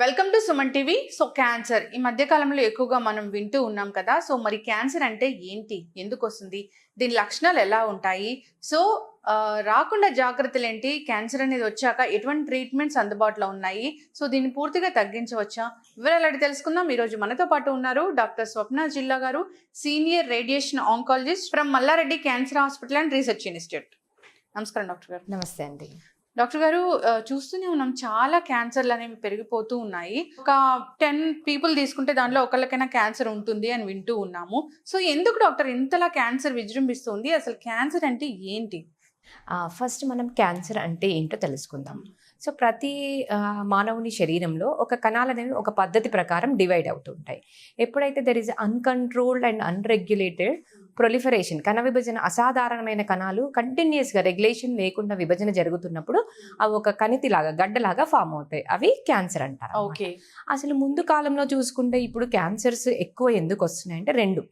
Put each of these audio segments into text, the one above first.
Welcome to Suman TV so cancer ఈ మధ్య కాలంలో ఎక్కువగా మనం వింటూ ఉన్నాం కదా. సో మరి క్యాన్సర్ అంటే ఏంటి? ఎందుకు వస్తుంది? దీని లక్షణాలు ఎలా ఉంటాయి? సో రాకుండా జాగ్రత్తలు ఏంటి? క్యాన్సర్ అనేది వచ్చాక ఎటువంటి ట్రీట్మెంట్స్ అందుబాటులో ఉన్నాయి? సో దీన్ని పూర్తిగా తగ్గించవచ్చా? వివరాలు అడిగి తెలుసుకుందాం. ఈరోజు మనతో పాటు ఉన్నారు డాక్టర్ స్వప్న జిల్లా గారు senior radiation oncologist from Mallareddy cancer hospital and research institute నమస్కారం డాక్టర్ గారు. నమస్తే అండి. డాక్టర్ గారు చూస్తూనే ఉన్నాం చాలా క్యాన్సర్లు అనేవి పెరిగిపోతూ ఉన్నాయి. ఒక టెన్ పీపుల్ తీసుకుంటే దాంట్లో ఒకళ్ళకైనా క్యాన్సర్ ఉంటుంది అని వింటూ ఉన్నాము. సో ఎందుకు డాక్టర్ ఇంతలా క్యాన్సర్ విజృంభిస్తుంది? అసలు క్యాన్సర్ అంటే ఏంటి? ఫస్ట్ మనం క్యాన్సర్ అంటే ఏంటో తెలుసుకుందాం. సో ప్రతి మానవుని శరీరంలో ఒక కణాలు అనేవి ఒక పద్ధతి ప్రకారం డివైడ్ అవుతుంటాయి ఎప్పుడైతే there is uncontrolled and unregulated proliferation కణ విభజన అసాధారణమైన కణాలు కంటిన్యూస్గా రెగ్యులేషన్ లేకుండా విభజన జరుగుతున్నప్పుడు అవి ఒక కణితిలాగా గడ్డలాగా ఫామ్ అవుతాయి. అవి క్యాన్సర్ అంటారు. ఓకే. అసలు ముందు కాలంలో చూసుకుంటే ఇప్పుడు క్యాన్సర్స్ ఎక్కువ ఎందుకు వస్తున్నాయి అంటే రెండు.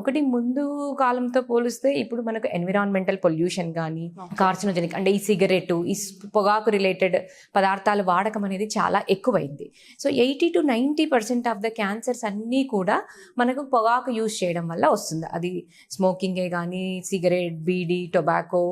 ఒకటి ముందు కాలంతో పోలిస్తే ఇప్పుడు మనకు ఎన్విరాన్మెంటల్ పొల్యూషన్ కానీ కార్సినోజెనిక్ అంటే ఈ సిగరెట్ ఈ పొగాకు రిలేటెడ్ పదార్థాల వాడకం అనేది చాలా ఎక్కువైంది. So eighty to ninety percent of the cancers అన్నీ కూడా మనకు పొగాకు యూజ్ చేయడం వల్ల వస్తుంది. అది స్మోకింగే కానీ సిగరెట్ బీడీ టొబాకో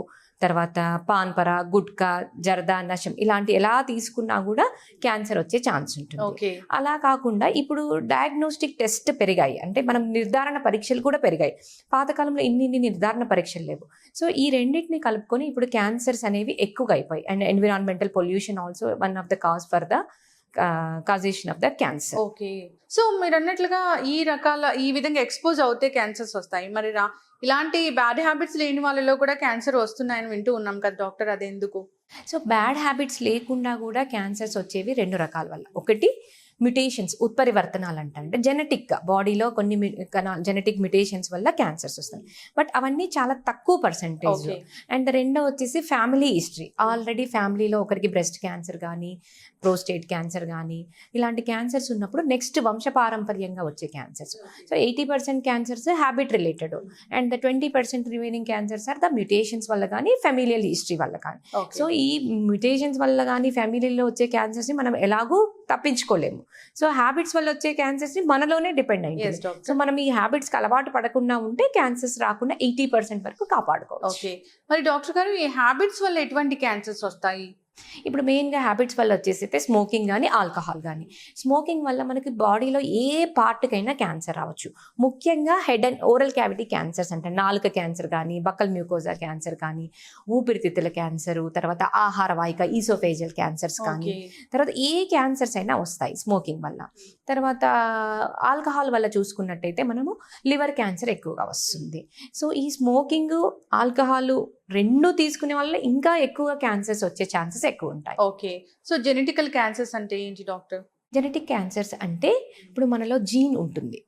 తర్వాత పాన్పర గుట్కా జర్దా నశం ఇలాంటి ఎలా తీసుకున్నా కూడా క్యాన్సర్ వచ్చే ఛాన్స్ ఉంటుంది. అలా కాకుండా ఇప్పుడు డయాగ్నోస్టిక్ టెస్ట్ పెరిగాయి. అంటే మనం నిర్ధారణ పరీక్షలు కూడా పెరిగాయి. పాతకాలంలో ఇన్ని ఇన్ని నిర్ధారణ పరీక్షలు లేవు. సో ఈ రెండింటిని కలుపుకొని ఇప్పుడు క్యాన్సర్స్ అనేవి ఎక్కువగా అయిపోయాయి and environmental pollution also one of the cause for the causation of the cancer okay. So మీరు అన్నట్లుగా ఈ రకాల ఈ విధంగా ఎక్స్పోజ్ అవుతే క్యాన్సర్స్ వస్తాయి. మరి ఇలాంటి బ్యాడ్ హ్యాబిట్స్ లేని వాళ్ళలో కూడా క్యాన్సర్ వస్తున్నాయని వింటూ ఉన్నాం కదా డాక్టర్ అది ఎందుకు? సో బ్యాడ్ హ్యాబిట్స్ లేకుండా కూడా క్యాన్సర్స్ వచ్చేవి రెండు రకాల వల్ల. ఒకటి మ్యుటేషన్స్ ఉత్పరివర్తనాలు అంట అంటే జెనెటిక్గా బాడీలో కొన్ని జెనెటిక్ మ్యుటేషన్స్ వల్ల క్యాన్సర్స్ వస్తాయి. బట్ అవన్నీ చాలా తక్కువ పర్సంటేజ్ అండ్ రెండో వచ్చేసి ఫ్యామిలీ హిస్టరీ ఆల్రెడీ ఫ్యామిలీలో ఒకరికి బ్రెస్ట్ క్యాన్సర్ కానీ ప్రోస్టేట్ క్యాన్సర్ కానీ ఇలాంటి క్యాన్సర్స్ ఉన్నప్పుడు నెక్స్ట్ వంశపారంపర్యంగా వచ్చే cancers so eighty percent cancers habit related and the twenty percent remaining cancers are the mutations వల్ల కానీ ఫెమిలియల్ హిస్టరీ వల్ల కానీ సో ఈ మ్యుటేషన్స్ వల్ల కానీ ఫ్యామిలీలో వచ్చే క్యాన్సర్స్ని మనం ఎలాగూ తప్పించుకోలేము. సో హ్యాబిట్స్ వల్ల వచ్చే క్యాన్సర్స్ని మనలోనే డిపెండ్ డాక్టర్ సో మనం ఈ హ్యాబిట్స్కి అలవాటు పడకుండా ఉంటే క్యాన్సర్స్ రాకుండా ఎయిటీ పర్సెంట్ వరకు కాపాడుకోవచ్చు. ఓకే మరి డాక్టర్ గారు ఈ హ్యాబిట్స్ వల్ల ఎటువంటి క్యాన్సర్స్ వస్తాయి? ఇప్పుడు మెయిన్గా హ్యాబిట్స్ వల్ల వచ్చేసి అయితే స్మోకింగ్ కానీ ఆల్కహాల్ కానీ స్మోకింగ్ వల్ల మనకి బాడీలో ఏ పార్ట్కైనా క్యాన్సర్ రావచ్చు. ముఖ్యంగా head and oral cavity cancers అంటే నాలుక క్యాన్సర్ కానీ బక్కల్ మ్యూకోజా క్యాన్సర్ కానీ ఊపిరితిత్తుల క్యాన్సర్ తర్వాత ఆహార వాహిక ఈసోఫేజియల్ క్యాన్సర్స్ కానీ తర్వాత ఏ క్యాన్సర్స్ అయినా వస్తాయి స్మోకింగ్ వల్ల. తర్వాత ఆల్కహాల్ వల్ల చూసుకున్నట్టయితే మనము లివర్ క్యాన్సర్ ఎక్కువగా వస్తుంది. సో ఈ స్మోకింగ్ ఆల్కహాల్ రెండు తీసుకునే వల్ల ఇంకా ఎక్కువగా క్యాన్సర్స్ వచ్చే ఛాన్సెస్ ఎక్కువ ఉంటాయి ఓకే. సో జెనెటికల్ క్యాన్సర్స్ అంటే ఏంటి డాక్టర్? జెనెటిక్ క్యాన్సర్స్ అంటే ఇప్పుడు మనలో జీన్ ఉంటుంది.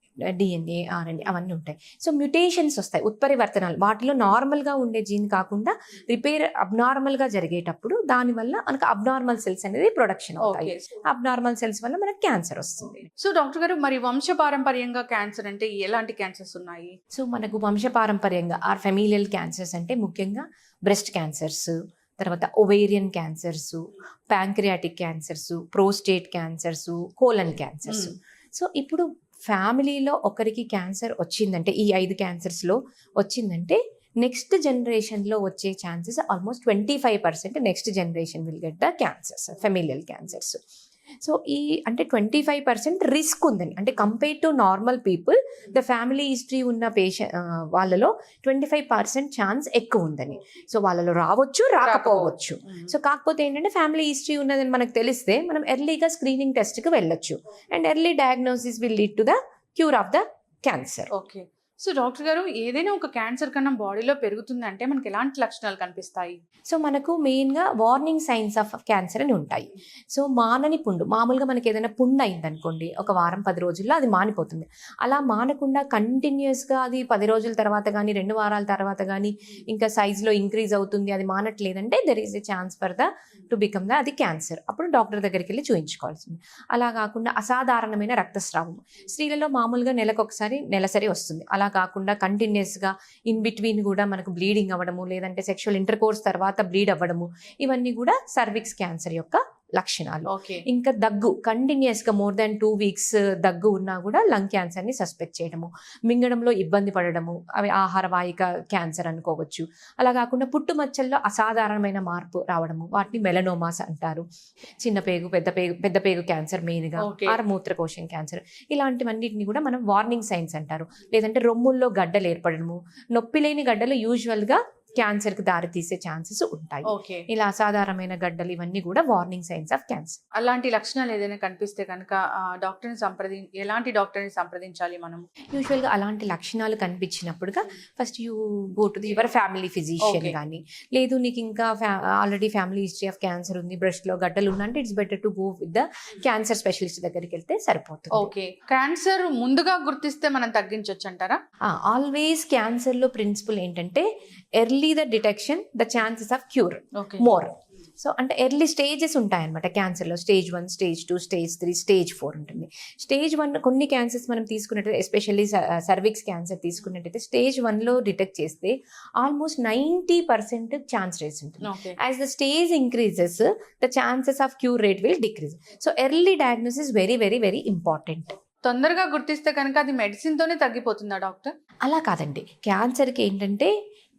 డిఎన్ఏ ఆర్ఎన్ఏ అవన్నీ ఉంటాయి. సో మ్యుటేషన్స్ వస్తాయి ఉత్పరివర్తనాలు. వాటిలో నార్మల్గా ఉండే జీన్ కాకుండా రిపేర్ అబ్నార్మల్గా జరిగేటప్పుడు దానివల్ల మనకు అబ్నార్మల్ సెల్స్ అనేది ప్రొడక్షన్ అవుతాయి. అబ్నార్మల్ సెల్స్ వల్ల మనకు క్యాన్సర్ వస్తుంది. సో డాక్టర్ గారు మరి వంశపారంపర్యంగా క్యాన్సర్ అంటే ఎలాంటి క్యాన్సర్స్ ఉన్నాయి? సో మనకు వంశపారంపర్యంగా ఆర్ ఫెమిలియల్ క్యాన్సర్స్ అంటే ముఖ్యంగా బ్రెస్ట్ క్యాన్సర్స్ తర్వాత ovarian cancers pancreatic cancers prostate cancers colon cancers. So ఇప్పుడు ఫ్యామిలీలో ఒకరికి క్యాన్సర్ వచ్చిందంటే ఈ ఐదు క్యాన్సర్స్లో వచ్చిందంటే నెక్స్ట్ జనరేషన్లో వచ్చే chances almost twenty five percent next generation will get the cancers familial cancers. So ఈ అంటే ట్వంటీ ఫైవ్ పర్సెంట్ రిస్క్ ఉందని అంటే compare to normal people the family history ఉన్న పేషెంట్ వాళ్ళలో ట్వంటీ ఫైవ్ పర్సెంట్ ఛాన్స్ ఎక్కువ ఉందని సో వాళ్ళలో రావచ్చు రాకపోవచ్చు. సో కాకపోతే ఏంటంటే ఫ్యామిలీ హిస్టరీ ఉన్నదని మనకు తెలిస్తే మనం ఎర్లీగా స్క్రీనింగ్ టెస్ట్కి వెళ్ళొచ్చు. And early diagnosis will lead to the cure of the cancer okay so doctor గారు ఏదైనా ఒక క్యాన్సర్ కన్నా బాడీలో పెరుగుతుందంటే మనకి ఎలాంటి లక్షణాలు కనిపిస్తాయి? సో మనకు మెయిన్గా వార్నింగ్ సైన్స్ ఆఫ్ క్యాన్సర్ అని ఉంటాయి. సో మానని పుండు మామూలుగా మనకి ఏదైనా పుండు అయిందనుకోండి ఒక వారం పది రోజుల్లో అది మానిపోతుంది. అలా మానకుండా కంటిన్యూస్గా అది పది రోజుల తర్వాత కానీ రెండు వారాల తర్వాత కానీ ఇంకా సైజులో ఇంక్రీజ్ అవుతుంది అది మానట్లేదంటే there is a chance for the to become the అది క్యాన్సర్ అప్పుడు డాక్టర్ దగ్గరికి వెళ్ళి చూయించుకోవాల్సింది. అలా కాకుండా అసాధారణమైన రక్తస్రావం. స్త్రీలలో మామూలుగా నెలకు ఒకసారి నెలసరి వస్తుంది. అలా కాకుండా కంటిన్యూస్గా ఇన్ బిట్వీన్ కూడా మనకు బ్లీడింగ్ అవ్వడము లేదంటే సెక్షువల్ ఇంటర్ కోర్స్ తర్వాత బ్లీడ్ అవ్వడము ఇవన్నీ కూడా సర్విక్స్ క్యాన్సర్ యొక్క లక్షణాలు. ఇంకా దగ్గు కంటిన్యూస్గా మోర్ దాన్ టూ వీక్స్ దగ్గు ఉన్నా కూడా లంగ్ క్యాన్సర్ని సస్పెక్ట్ చేయడము మింగడంలో ఇబ్బంది పడడము అవి ఆహార వాహిక క్యాన్సర్ అనుకోవచ్చు. అలా కాకుండా పుట్టుమచ్చల్లో అసాధారణమైన మార్పు రావడము వాటిని మెలనోమాస్ అంటారు. చిన్న పేగు పెద్ద పేగు పెద్ద పేగు క్యాన్సర్ మెయిన్గా. ఆర్ మూత్రకోశం క్యాన్సర్ ఇలాంటివన్నిటిని కూడా మనం వార్నింగ్ సైన్స్ అంటారు. లేదంటే రొమ్ముల్లో గడ్డలు ఏర్పడడము నొప్పి లేని గడ్డలు యూజువల్గా క్యాన్సర్కి దారి తీసే ఛాన్సెస్ ఉంటాయి. ఇలా అసాధారణమైన గడ్డలు ఇవన్నీ కూడా వార్నింగ్ సైన్స్ ఆఫ్ క్యాన్సర్. అలాంటి లక్షణాలు ఏదైనా కనిపిస్తే కనుక డాక్టర్ని సంప్రది ఎలాంటి డాక్టర్ని సంప్రదించాలి మనం? యూజువల్గా అలాంటి లక్షణాలు కనిపించినప్పుడుగా first you go to the your family physician. కానీ లేదు నీకు ఇంకా already family history of cancer ఉంది బ్రెస్ట్లో గడ్డలు ఉందంటే it's better to go with the cancer specialist దగ్గరికి వెళ్తే సరిపోతుంది. ఓకే. క్యాన్సర్ ముందుగా గుర్తిస్తే మనం తగ్గించవచ్చు అంటారా ఆల్వేస్ క్యాన్సర్లో ప్రిన్సిపల్ ఏంటంటే early the detection the chances of cure more so అంటే ఎర్లీ స్టేజెస్ ఉంటాయన్నమాట. క్యాన్సర్లో stage one stage two stage three stage four ఉంటుంది. స్టేజ్ వన్ కొన్ని క్యాన్సర్స్ మనం తీసుకున్నట్టయితే ఎస్పెషల్లీ సర్విక్స్ క్యాన్సర్ తీసుకున్నట్టయితే స్టేజ్ వన్లో డిటెక్ట్ చేస్తే almost ninety percent chance rates ఉంటుంది. As the stage increases the chances of cure rate will decrease so early diagnosis very very very important తొందరగా గుర్తిస్తే కనుక అది మెడిసిన్ తోనే తగ్గిపోతుందా డాక్టర్? అలా కాదండి. క్యాన్సర్కి ఏంటంటే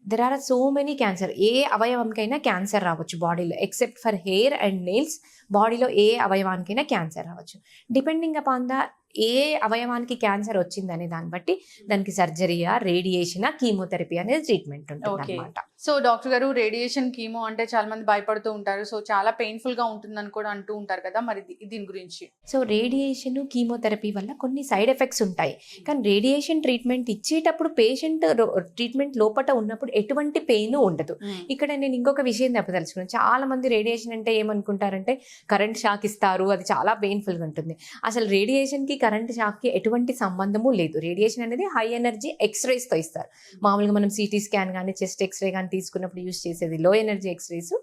there are so many cancer ఏ అవయవంకైనా క్యాన్సర్ రావచ్చు బాడీలో except for hair and nails బాడీలో ఏ అవయవానికైనా క్యాన్సర్ రావచ్చు. డిపెండింగ్ అపాన్ ద ఏ అవయవానికి క్యాన్సర్ వచ్చిందనే దాన్ని బట్టి దానికి సర్జరీయా రేడియేషనా కీమోథెరపీ అనేది ట్రీట్మెంట్ ఉంటుంది అనమాట సో డాక్టర్ గారు రేడియేషన్ కీమో అంటే చాలా మంది భయపడుతూ ఉంటారు. సో చాలా పెయిన్ఫుల్గా ఉంటుందని కూడా అంటూ ఉంటారు కదా మరి దీని గురించి. సో రేడియేషన్ కీమోథెరపీ వల్ల కొన్ని సైడ్ ఎఫెక్ట్స్ ఉంటాయి. కానీ రేడియేషన్ ట్రీట్మెంట్ ఇచ్చేటప్పుడు పేషెంట్ ట్రీట్మెంట్ లోపట ఉన్నప్పుడు ఎటువంటి పెయిన్ ఉండదు. ఇక్కడ నేను ఇంకొక విషయం చెప్పదలుచుకున్నాను. చాలా మంది రేడియేషన్ అంటే ఏమనుకుంటారంటే కరెంట్ షాక్ ఇస్తారు అది చాలా పెయిన్ఫుల్గా ఉంటుంది. అసలు రేడియేషన్కి కరెంట్ షాక్కి ఎటువంటి సంబంధము లేదు. రేడియేషన్ అనేది హై ఎనర్జీ ఎక్స్రేస్తో ఇస్తారు. మామూలుగా మనం సిటీ స్కాన్ కానీ చెస్ట్ ఎక్స్రే కానీ తీసుకున్నప్పుడు యూస్ చేసేది లో ఎనర్జీ ఎక్స్రేస్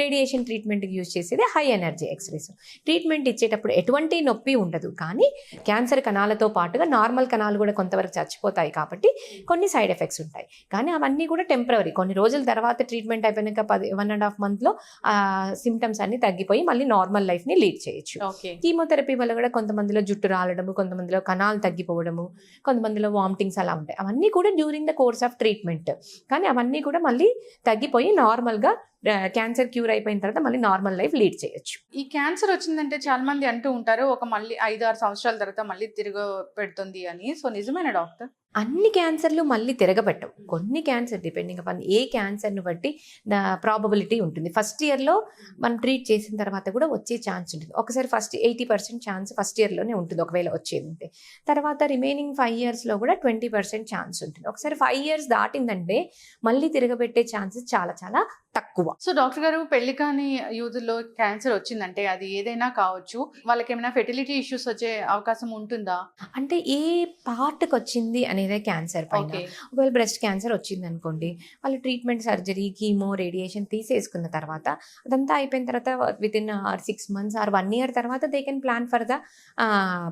రేడియేషన్ ట్రీట్మెంట్కి యూస్ చేసేది హై ఎనర్జీ ఎక్స్రేస్ ట్రీట్మెంట్ ఇచ్చేటప్పుడు ఎటువంటి నొప్పి ఉండదు. కానీ క్యాన్సర్ కణాలతో పాటుగా నార్మల్ కణాలు కూడా కొంతవరకు చచ్చిపోతాయి కాబట్టి కొన్ని సైడ్ ఎఫెక్ట్స్ ఉంటాయి. కానీ అవన్నీ కూడా టెంపరీ కొన్ని రోజుల తర్వాత ట్రీట్మెంట్ అయిపోయినాక పది వన్ అండ్ హాఫ్ మంత్లో సిమ్టమ్స్ అన్ని తగ్గిపోయి మళ్ళీ నార్మల్ లైఫ్ని లీడ్ చేయొచ్చు. కీమోథెరపీ వల్ల కూడా కొంతమందిలో జుట్టు రాలడము కొంతమందిలో కణాలు తగ్గిపోవడము కొంతమందిలో వామిటింగ్స్ అలా ఉంటాయి. అవన్నీ కూడా during the course of treatment కానీ అవన్నీ కూడా మళ్ళీ తగ్గిపోయి నార్మల్గా క్యాన్సర్ క్యూర్ అయిపోయిన తర్వాత మళ్ళీ నార్మల్ లైఫ్ లీడ్ చేయొచ్చు. ఈ క్యాన్సర్ వచ్చిందంటే చాలా మంది అంటూ ఉంటారు ఒక మళ్ళీ ఐదు ఆరు సంవత్సరాల తర్వాత మళ్ళీ తిరిగి పెడుతుంది అని. సో నిజమేనా డాక్టర్? అన్ని క్యాన్సర్లు మళ్ళీ తిరగబెట్టవు. కొన్ని క్యాన్సర్ డిపెండింగ్ అపాన్ ఏ క్యాన్సర్ని బట్టి ద ప్రాబబిలిటీ ఉంటుంది. ఫస్ట్ ఇయర్లో మనం ట్రీట్ చేసిన తర్వాత కూడా వచ్చే ఛాన్స్ ఉంటుంది. ఒకసారి first eighty percent chance first ఇయర్లోనే ఉంటుంది ఒకవేళ వచ్చేది ఉంటే తర్వాత రిమైనింగ్ ఫైవ్ ఇయర్స్లో కూడా ట్వంటీ పర్సెంట్ ఛాన్స్ ఉంటుంది. ఒకసారి ఫైవ్ ఇయర్స్ దాటిందంటే మళ్ళీ తిరగబెట్టే ఛాన్సెస్ చాలా చాలా తక్కువ. సో డాక్టర్ గారు పెళ్ళి కాని యూదుల్లో క్యాన్సర్ వచ్చిందంటే అది ఏదైనా కావచ్చు. వాళ్ళకి ఏమైనా ఫెర్టిలిటీ ఇష్యూస్ వచ్చే అవకాశం ఉంటుందా? అంటే ఏ పార్ట్కి వచ్చింది అనేదే క్యాన్సర్ పైన. ఒకవేళ బ్రెస్ట్ క్యాన్సర్ వచ్చింది అనుకోండి వాళ్ళు ట్రీట్మెంట్ సర్జరీ కీమో రేడియేషన్ తీసేసుకున్న తర్వాత అదంతా అయిపోయిన తర్వాత within or six months or one year తర్వాత they can plan for the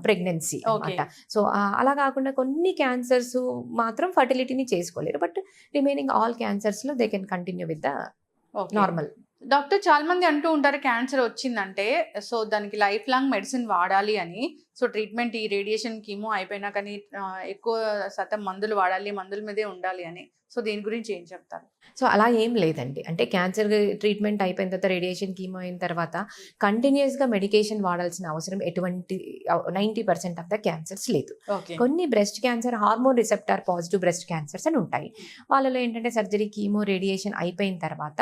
pregnancy. అనమాట సో అలా కాకుండా కొన్ని క్యాన్సర్స్ మాత్రం ఫర్టిలిటీని చేసుకోలేరు but remaining all క్యాన్సర్స్లో they can continue with the normal. Doctor చాలా మంది అంటూ ఉంటారు క్యాన్సర్ వచ్చిందంటే సో దానికి లైఫ్ లాంగ్ మెడిసిన్ వాడాలి అని. సో ట్రీట్మెంట్ ఈ రేడియేషన్ కీమో అయిపోయినా కానీ ఎక్కువ శాతం మందులు వాడాలి మందుల మీదే ఉండాలి అని. సో దీని గురించి ఏం చెప్తారు? సో అలా ఏం లేదండి. అంటే క్యాన్సర్ ట్రీట్మెంట్ అయిపోయిన తర్వాత రేడియేషన్ కీమో అయిన తర్వాత కంటిన్యూస్గా మెడికేషన్ వాడాల్సిన అవసరం ఎటువంటి ninety percent of the cancers లేదు. కొన్ని breast cancer hormone receptor positive breast cancers అని ఉంటాయి. వాళ్ళలో ఏంటంటే సర్జరీ కీమో రేడియేషన్ అయిపోయిన తర్వాత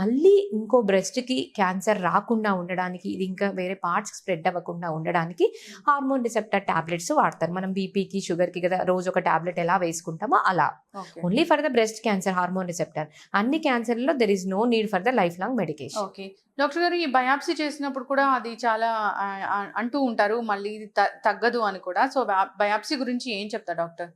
మళ్ళీ ఇంకో బ్రెస్ట్కి క్యాన్సర్ రాకుండా ఉండడానికి ఇది ఇంకా వేరే పార్ట్స్ స్ప్రెడ్ అవ్వకుండా ఉండడానికి హార్మోన్ రిసెప్టార్ టాబ్లెట్స్ వాడతారు. మనం బీపీకి షుగర్కి కదా రోజు ఒక టాబ్లెట్ ఎలా వేసుకుంటామో అలా. Only for the breast cancer hormone receptor అన్ని క్యాన్సర్లో there is no need for the life long medication okay doctor గారు ఈ బయాప్సీ చేసినప్పుడు కూడా అది చాలా అంటూ ఉంటారు మళ్ళీ ఇది తగ్గదు అని కూడా. సో బయాప్సీ గురించి ఏం చెప్తారు డాక్టర్?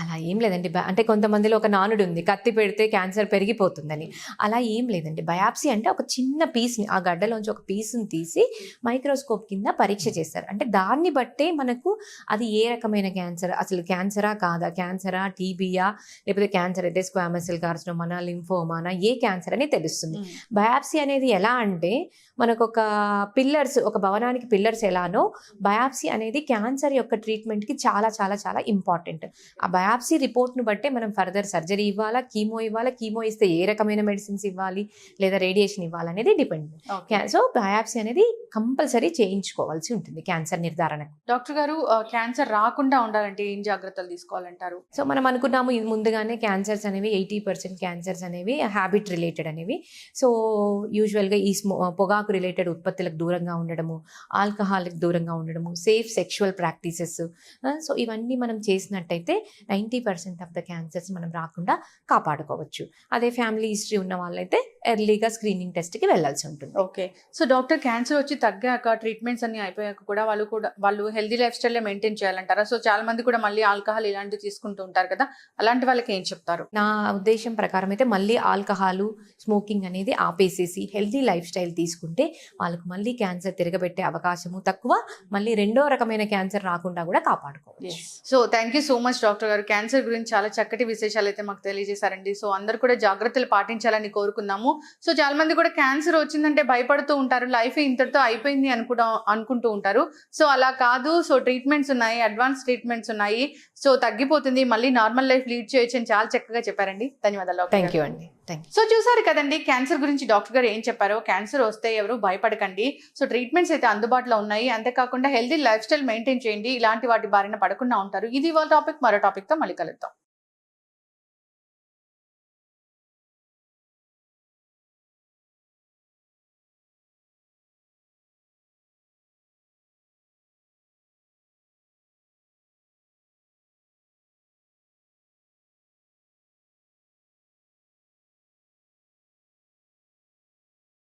అలా ఏం లేదండి. అంటే కొంతమందిలో ఒక నానుడు ఉంది కత్తి పెడితే క్యాన్సర్ పెరిగిపోతుందని. అలా ఏం లేదండి. బయాప్సీ అంటే ఒక చిన్న పీస్ని ఆ గడ్డలోంచి ఒక పీస్ని తీసి మైక్రోస్కోప్ కింద పరీక్ష చేస్తారు. అంటే దాన్ని బట్టే మనకు అది ఏ రకమైన క్యాన్సర్ అసలు క్యాన్సరా కాదా? క్యాన్సరా టీబీయా లేకపోతే క్యాన్సర్ అయితే స్క్వామసెల్ కార్సినోమానా లింఫోమానా ఏ క్యాన్సర్ అని తెలుస్తుంది. బయాప్సీ అనేది ఎలా అంటే మనకు ఒక పిల్లర్స్ ఒక భవనానికి పిల్లర్స్ ఎలానో బయాప్సీ అనేది క్యాన్సర్ యొక్క ట్రీట్మెంట్కి చాలా చాలా చాలా ఇంపార్టెంట్ ఆ బయాప్సీ రిపోర్ట్ను బట్టే మనం ఫర్దర్ సర్జరీ ఇవ్వాలా కీమో ఇవ్వాలా కీమో ఇస్తే ఏ రకమైన మెడిసిన్స్ ఇవ్వాలి లేదా రేడియేషన్ ఇవ్వాలనేది డిపెండ్ సో బయాప్సీ అనేది కంపల్సరీ చేయించుకోవాల్సి ఉంటుంది క్యాన్సర్ నిర్ధారణకు. డాక్టర్ గారు క్యాన్సర్ రాకుండా ఉండాలంటే ఏం జాగ్రత్తలు తీసుకోవాలంటారు? సో మనం అనుకున్నాము ముందుగానే క్యాన్సర్స్ అనేవి ఎయిటీ పర్సెంట్ క్యాన్సర్స్ అనేవి హ్యాబిట్ రిలేటెడ్ అనేవి. సో యూజువల్గా ఈ స్మో పొగాకు రిలేటెడ్ ఉత్పత్తులకు దూరంగా ఉండడము ఆల్కహాల్కి దూరంగా ఉండడము సేఫ్ సెక్షువల్ ప్రాక్టీసెస్ సో ఇవన్నీ మనం చేసినట్టయితే ninety percent of the cancers మనం రాకుండా కాపాడుకోవచ్చు. అదే ఫ్యామిలీ హిస్టరీ ఉన్న వాళ్ళైతే ఎర్లీగా స్క్రీనింగ్ టెస్ట్కి వెళ్ళాల్సి ఉంటుంది. ఓకే సో డాక్టర్ క్యాన్సర్ వచ్చి తగ్గాక ట్రీట్మెంట్స్ అన్ని అయిపోయాక కూడా వాళ్ళు కూడా వాళ్ళు హెల్దీ లైఫ్ స్టైల్ మెయింటైన్ చేయాలంటారా? సో చాలా మంది కూడా మళ్ళీ ఆల్కహాల్ ఇలాంటివి తీసుకుంటూ ఉంటారు కదా అలాంటి వాళ్ళకి ఏం చెప్తారు? నా ఉద్దేశం ప్రకారం అయితే మళ్ళీ ఆల్కహాలు స్మోకింగ్ అనేది ఆపేసేసి హెల్తీ లైఫ్ స్టైల్ తీసుకుంటే వాళ్ళకు మళ్ళీ క్యాన్సర్ తిరగబెట్టే అవకాశము తక్కువ. మళ్ళీ రెండో రకమైన క్యాన్సర్ రాకుండా కూడా కాపాడుకోవచ్చు. So thank you so much doctor గారు. క్యాన్సర్ గురించి చాలా చక్కటి విశేషాలు అయితే మాకు తెలియజేశారండి. సో అందరు కూడా జాగ్రత్తలు పాటించాలని కోరుకుందాము సో చాలా మంది కూడా క్యాన్సర్ వచ్చిందంటే భయపడుతూ ఉంటారు. లైఫ్ ఇంతటితో అయిపోయింది అనుకుంటా అనుకుంటూ ఉంటారు. సో అలా కాదు. సో ట్రీట్మెంట్స్ ఉన్నాయి. అడ్వాన్స్ ట్రీట్మెంట్స్ ఉన్నాయి. సో తగ్గిపోతుంది. మళ్ళీ నార్మల్ లైఫ్ లీడ్ చేయొచ్చు అని చాలా చక్కగా చెప్పారండి. ధన్యవాదాలు థ్యాంక్. యూ అండి. సో చూసారు కదండి క్యాన్సర్ గురించి డాక్టర్ గారు ఏం చెప్పారో? క్యాన్సర్ వస్తే ఎవరు భయపడకండి. సో ట్రీట్మెంట్స్ అయితే అందుబాటులో ఉన్నాయి. అంతేకాకుండా హెల్దీ లైఫ్ స్టైల్ మెయింటైన్ చేయండి. ఇలాంటి వాటి బారిన పడకుండా ఉంటారు. ఇది వాళ్ళ టాపిక్. మరో టాపిక్తో మళ్ళీ కలుద్దాం.